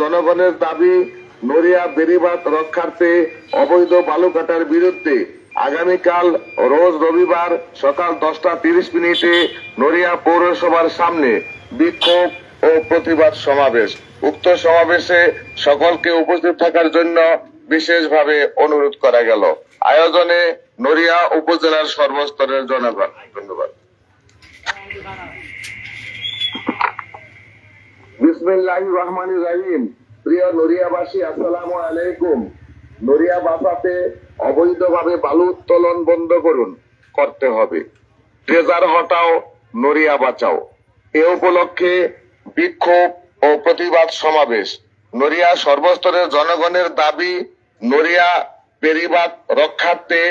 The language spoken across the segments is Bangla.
জনগণের দাবি, নড়িয়া, বেড়িবাঁধ রক্ষার্থে অবৈধ বালু কাটার বিরুদ্ধে আগামীকাল, রোজ রবিবার সকাল দশটা তিরিশ মিনিটে নড়িয়া পৌরসভার সামনে বিক্ষোভ ও প্রতিবাদ সমাবেশ। উক্ত সমাবেশে সকলকে উপস্থিত থাকার জন্য বিশেষভাবে অনুরোধ করা গেল। আয়োজনে নড়িয়া উপজেলার সর্বস্তরের জনগণ। ধন্যবাদ। প্রিয় নড়িয়াবাসী, আসসালামু আলাইকুম। নড়িয়া বাসাতে অবৈধভাবে বালু উত্তোলন বন্ধ করুন, করতে হবে। ট্রেজার হটাও, নড়িয়া বাঁচাও। এ উপলক্ষে বিক্ষোভ ও প্রতিবাদ সমাবেশ। নড়িয়া সর্বস্তরের জনগণের দাবি, নড়িয়া পেরিবাদ রক্ষার্থে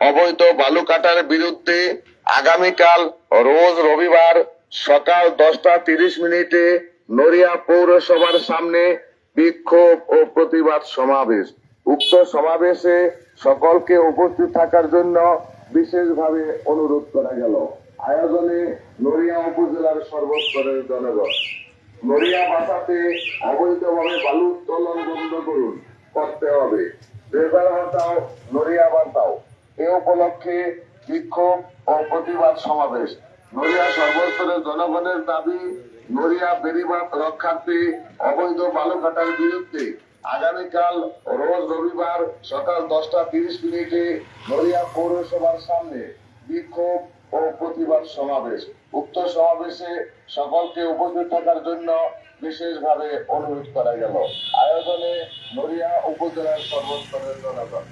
অবৈধ বালু কাটার বিরুদ্ধে আগামীকাল, রোজ রবিবার সকাল দশটা তিরিশ মিনিটে নড়িয়া পৌরসভার সামনে বিক্ষোভ ও প্রতিবাদ সমাবেশ। উক্ত সমাবেশে সকলকে উপস্থিত থাকার জন্য বিশেষভাবে অনুরোধ করা গেল। আয়োজনে নড়িয়া উপজেলার সর্বস্তরের জনগণ। নড়িয়া বাসাতে অবৈধভাবে বালু উত্তোলন বন্ধ করুন, করতে হবে। রেজার হটাও নড়িয়া বাঁচাও। এ উপলক্ষে বিক্ষোভ ও প্রতিবাদ সমাবেশ নড়িয়া সর্বস্তরের জনগণের দাবি, নড়িয়া বেড়িবাঁধ রক্ষার্থে অবৈধ বালু কাটার বিরুদ্ধে আগামীকাল রোজ রবিবার সকাল দশটা তিরিশ মিনিটে নড়িয়া পৌরসভার সামনে বিক্ষোভ ও প্রতিবাদ সমাবেশ। উক্ত সমাবেশে সকলকে উপস্থিত থাকার জন্য বিশেষভাবে অনুরোধ করা গেল। আয়োজনে নড়িয়া উপজেলার সর্বস্তরের জনগণ।